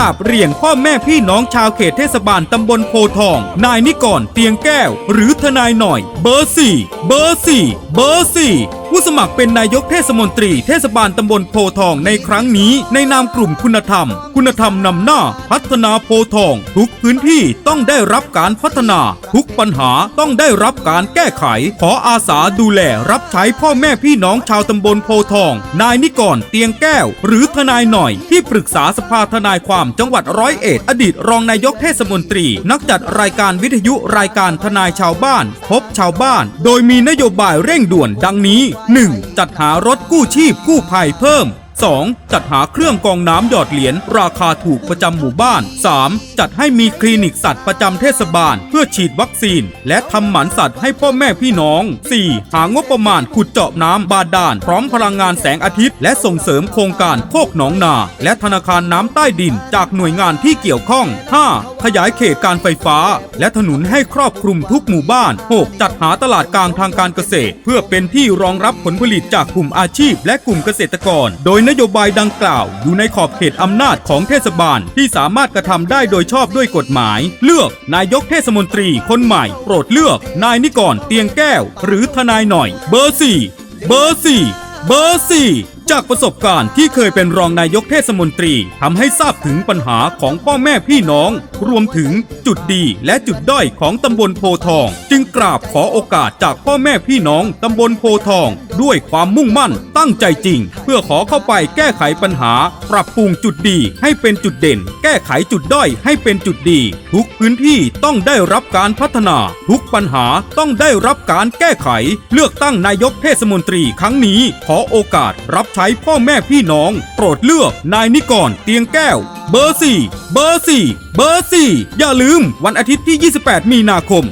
ราบเรียงพ่อแม่พี่น้องชาวเขตเทศบาลตำบลโพทอง นายนิกรเตียงแก้ว หรือทนายหน่อย เบอร์สี่เบอร์สี่เบอร์สี่ ผู้สมัครเป็นนายกเทศมนตรีเทศบาลตำบลโพทองในครั้งนี้ในนามกลุ่มคุณธรรม คุณธรรมนำหน้า พัฒนาโพทอง ทุกพื้นที่ต้องได้รับการพัฒนา ทุกปัญหาต้องได้รับการแก้ไข ขออาสาดูแลรับใช้พ่อแม่พี่น้องชาวตำบลโพทอง นายนิกรเตียงแก้ว หรือทนายหน่อย ที่ปรึกษาสภาทนายความจังหวัดร้อยเอ็ดอดีตรองนายกเทศมนตรี นักจัดรายการวิทยุรายการทนายชาวบ้าน พบชาวบ้าน โดยมีนโยบายเร่งด่วนดังนี้ 1. จัดหารถกู้ชีพกู้ภัยเพิ่ม 2. จัดหาเครื่องกองน้ำหยอดเหรียญราคาถูกประจำหมู่บ้าน 3. จัดให้มีคลินิกสัตว์ประจำเทศบาล เพื่อฉีดวัคซีน และทำหมันสัตว์ให้พ่อแม่พี่น้อง 4. หางบประมาณขุดเจาะน้ำบาดาลพร้อมพลังงานแสงอาทิตย์ และส่งเสริมโครงการโคกหนองนา และธนาคารน้ำใต้ดินจากหน่วยงานที่เกี่ยวข้อง 5. ขยายเขตการไฟฟ้า และถนนให้ครอบคลุมทุกหมู่บ้าน 6. จัดหาตลาดกลางทางการเกษตร เพื่อเป็นที่รองรับผลผลิตจากกลุ่มอาชีพ และกลุ่มเกษตรกร โดยนโยบายดังกล่าว อยู่ในขอบเขตอำนาจของเทศบาลที่สามารถกระทำได้โดยชอบด้วยกฎหมาย เลือกนายกเทศมนตรีคนใหม่ โปรดเลือก นายนิกรเตียงแก้ว หรือทนายหน่อย เบอร์สี่เบอร์สี่เบอร์สี่จากประสบการณ์ที่เคยเป็นรองนายกเทศมนตรีทำให้ทราบถึงปัญหาของพ่อแม่พี่น้อง รวมถึงจุดดีและจุดด้อยของตำบลโพทอง จึงกราบขอโอกาสจากพ่อแม่พี่น้องตำบลโพทอง ด้วยความมุ่งมั่นตั้งใจจริง เพื่อขอเข้าไปแก้ไขปัญหา ปรับปรุงจุดดีให้เป็นจุดเด่น แก้ไขจุดด้อยให้เป็นจุดดี ทุกพื้นที่ต้องได้รับการพัฒนา ทุกปัญหาต้องได้รับการแก้ไข เลือกตั้งนายกเทศมนตรีครั้งนี้ ขอโอกาสรับใช้พ่อแม่พี่น้อง โปรดเลือกนายนิกรเตียงแก้ว เบอร์สี่ เบอร์ 4 เบอร์ 4 อย่าลืม วันอาทิตย์ที่ 28 มีนาคม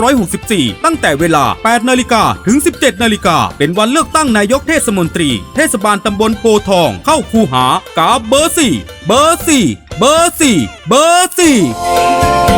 2564 ตั้งแต่เวลา 8 นาฬิกาถึง 17 นาฬิกา เป็นวันเลือกตั้งนายกเทศมนตรี เทศบาลตำบลโพทอง เข้าคูหากาเบอร์ 4 เบอร์ 4 เบอร์ 4 เบอร์ 4